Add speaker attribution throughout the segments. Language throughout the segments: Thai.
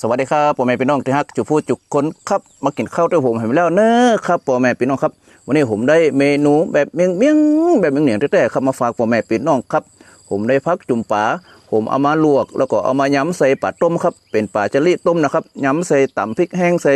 Speaker 1: สวัสดีครับพ่อแม่พี่น้องที่ฮักจุพูดจุกคนครับมากินข้าวด้วยผมเห็นแล้วเนอะครับพ่อแม่พี่น้องครับ วันนี้ผมได้เมนูแบบเมียงเมียงแบบเมียงเหนียงแต่ๆครับมาฝากพ่อแม่พี่น้องครับ ผมได้พักจุ่มปลาผมเอามาลวก แล้วก็เอามายำใส่ปลาต้มครับเป็นปลาจลิต้มนะครับยำใส่ต่ำพริกแห้งใส่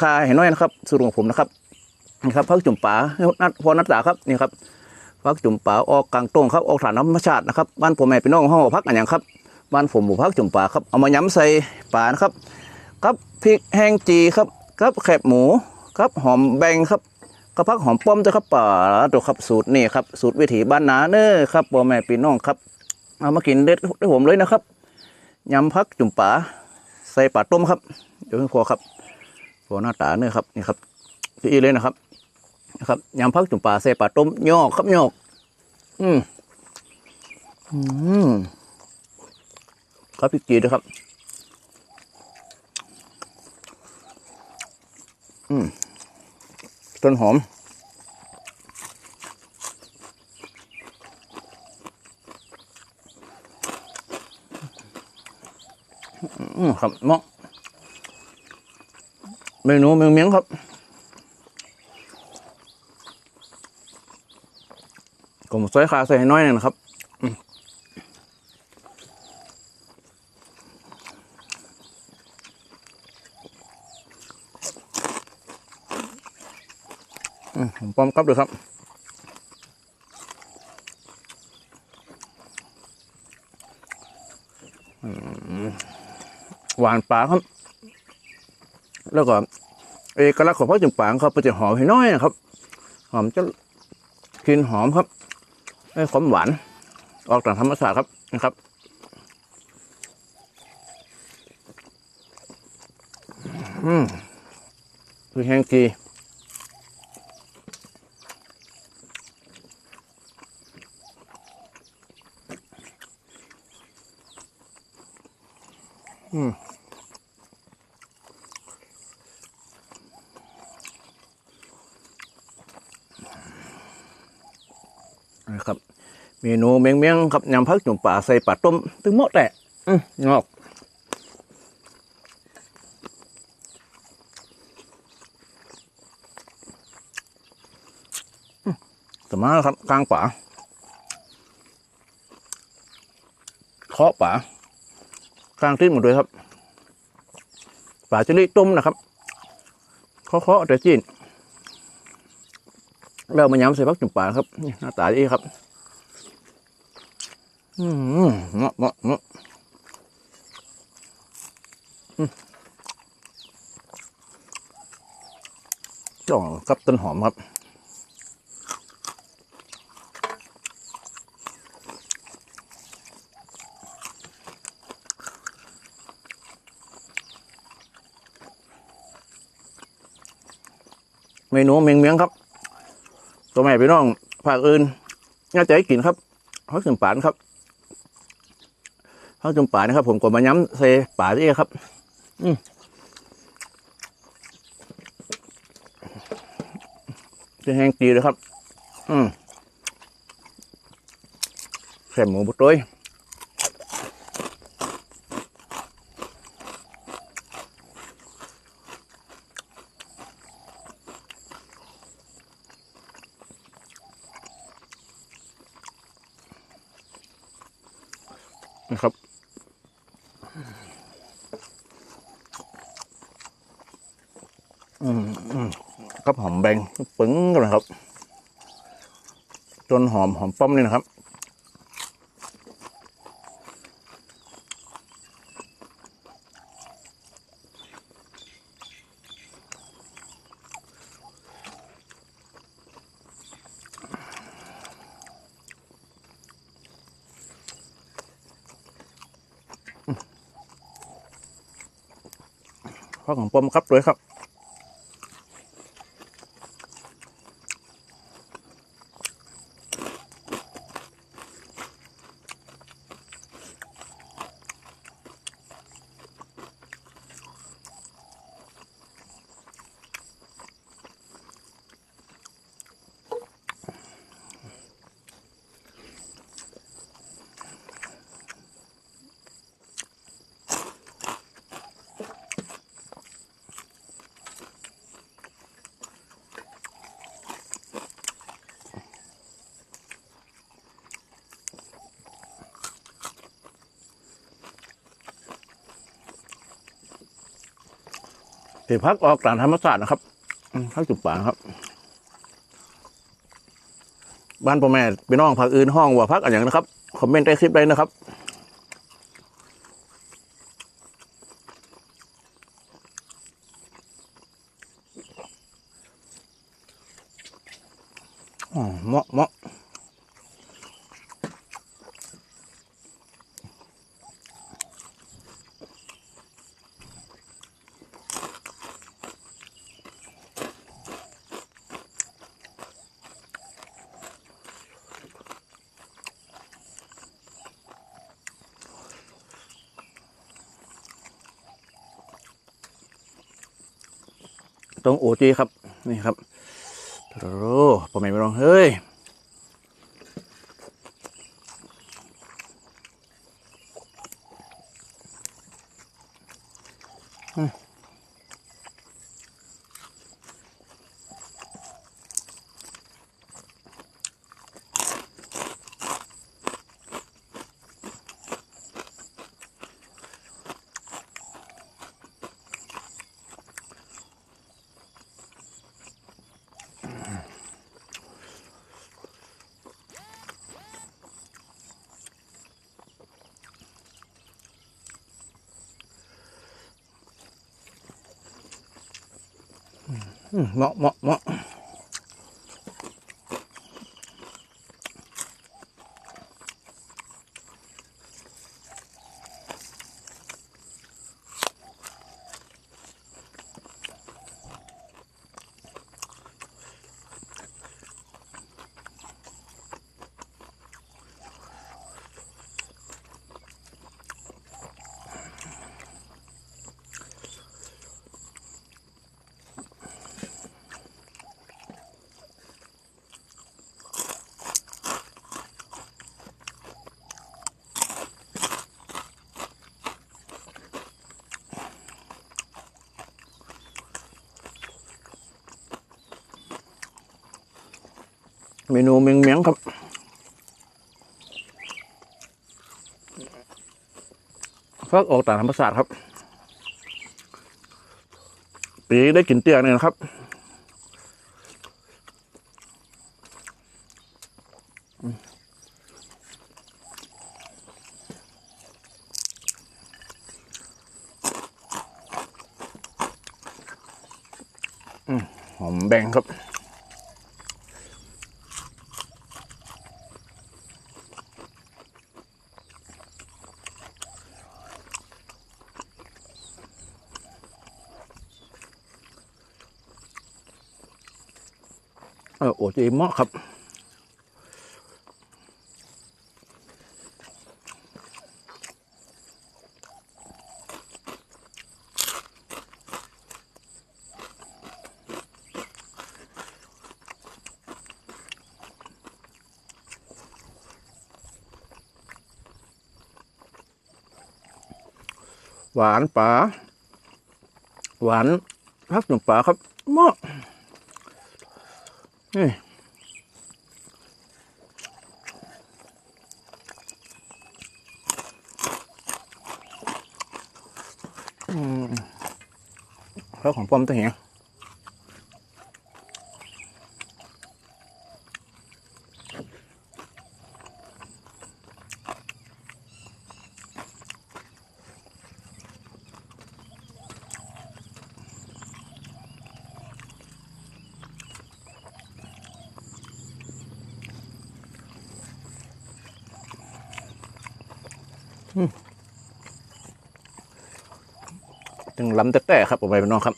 Speaker 1: ข่าให้น้อยนะครับสูตรของผมนะครับนี่ครับพักจุ่มปลานัดพอนัดตาครับนี่ครับพักจุ่มปลาออกกลางตรงครับออกฐานธรรมชาตินะครับบ้านพ่อแม่พี่น้องห้องพักอันอย่างครับ บ้านผมหมูพักจุ่มปลาครับเอามาย้ำใส่ปลานะครับกับพริกแห้งจีครับกับแคบหมูครับหอมแบงครับกับพักหอมป้อมด้วครับป่าตัวครับสูตรนี่ครับสูตรวิถีบ้านนาเนอครับพ่อแม่พี่น้องครับเอามากินเด็ดด้วยผมเลยนะครับยำพักจุ่มปลาใส่ปลาต้มครับเดี๋ยวให้พอครับพอหน้าตาเนอร์ครับนี่ครับพี่เลยนะครับนะครับยำพักจุ่มปลาใส่ปลาต้มยอกครับยอกอืมอืม ครับพริกจีด้วยครับ อืมต้นหอม อืมครับเหมาะเมนูเมียงเมียงครับผมใส่ขาใส่ให้น้อยหนึงนะครับ ผมป้อมกับเลยครับหวานปลาครับ แล้วก็เอกลักษณ์ของพ่อจุ่มปางครับมันจะหอมให้น้อยนะครับ หอมจะกลินหอมครับให้ความหวาน ออกจากธรรมชาติครับนะครับอืมคือแห้งจี นะครับ เมนูเมียงเมียงครับยำพักจุ่มป่าใส่ปลาต้มตึงหมดแหละงอกอืมสมาครับกลางป่าเคาะป่ากลางทิ้งหมดเลยครับป่าจะรีต้มนะครับเคาะเคาะแต่จีน เรามาย้ำใส่พักจุ่มปลาครับนี่หน้าตาดีครับอืมเนาะเนาะเนาะจ่องกับต้นหอมครับเมนูเมียงเมียงครับ ตัวแม่พี่น้องภาคอื่นน่าจะให้กินครับเขาถึงป่านครับเขาถึงป่านนะครับ ผมกดมาย้ำเซป่าที่ครับ อืมจะแห้งดีเลยครับ อืมแค่หมูบุตรยครับ อืมอื ครับหอมแบงปึ้งกันนะครับ จนหอมหอมป้อมนี่นะครับ ข้าวของป้อมครับเลยครับ ที่พักออกตามธรรมศาสตร์นะครับเข้าจุป่าครับ บ้านพ่อแม่พี่น้องพักอื่นห้องว่าพักอะไรอย่างนะครับ คอมเมนต์ใต้คลิปได้นะครับ อ๋อเหมาะเหมาะ ตรงโอจีครับ นี่ครับโอ้พ่อแม่พี่น้องเฮ้ยอืม เหมาะเหมาะเหมาะ เมนูเมียงเมียงครับ ฟักออกต่างธรรมศาสตร์ครับ ปีได้กินเตี้ยเนี่ยนะครับอืมหอมแบงครับ เออโอ้จีมาะครับหวานป่าหวานพักหนึ่งป่าครับมาะ นี่อืมแล้วของปอมตัวเหีย งถึงลำแต่ครับออกไปน้องครับ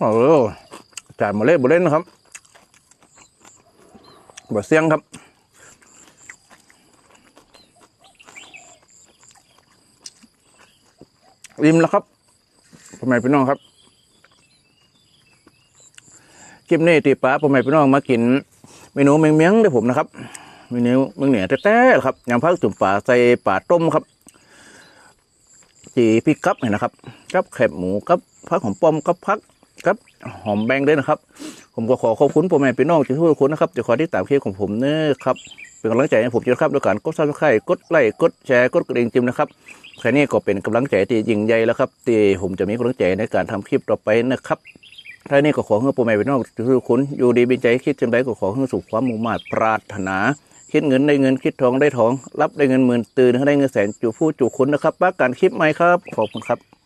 Speaker 1: โอ้โหจานหมาเล่บเล่นนะครับบะเสียงครับ ริมแล้วครับพ่อแม่พี่น้องครับคลิปนี้ตีป้าพ่อแม่พี่น้องมากินเมนูเมียงเมียงๆด้วยผมนะครับเมนูเมืองเหนือแต้ๆครับยำพักจุ่มป่าใส่ป่าต้มครับจีพริกครับเห็นนะครับกับแคบหมูกับพักหอมป้อมกับพักครับหอมแบงด้วยนะครับ ผมก็ขอขอบคุณพ่อแม่พี่น้องทุกคนนะครับจะขอที่ตามคลิปของผมเน้อครับเป็นกำลังใจให้ผมด้วยครับด้วยการกดซับสไครต์กดไลค์กดแชร์กดกระดิ่งจิ้มนะครับ แค่นี้ก็เป็นกำลังใจที่ยิ่งใหญ่แล้วครับที่ผมจะมีกำลังใจในการทำคลิปต่อไปนะครับท่านี้ก็ขอให้พ่อแม่พี่น้องทุกคนอยู่ดีเป็นใจคิดจังไดก็ขอให้สุขความมุ่งมั่นปรารถนา คิดเงินได้เงินคิดทองได้ทอง รับได้เงินหมื่นตื่นให้ได้เงินแสนจูผู้จูคุณนะครับปักการคลิปใหม่ครับขอบคุณครับ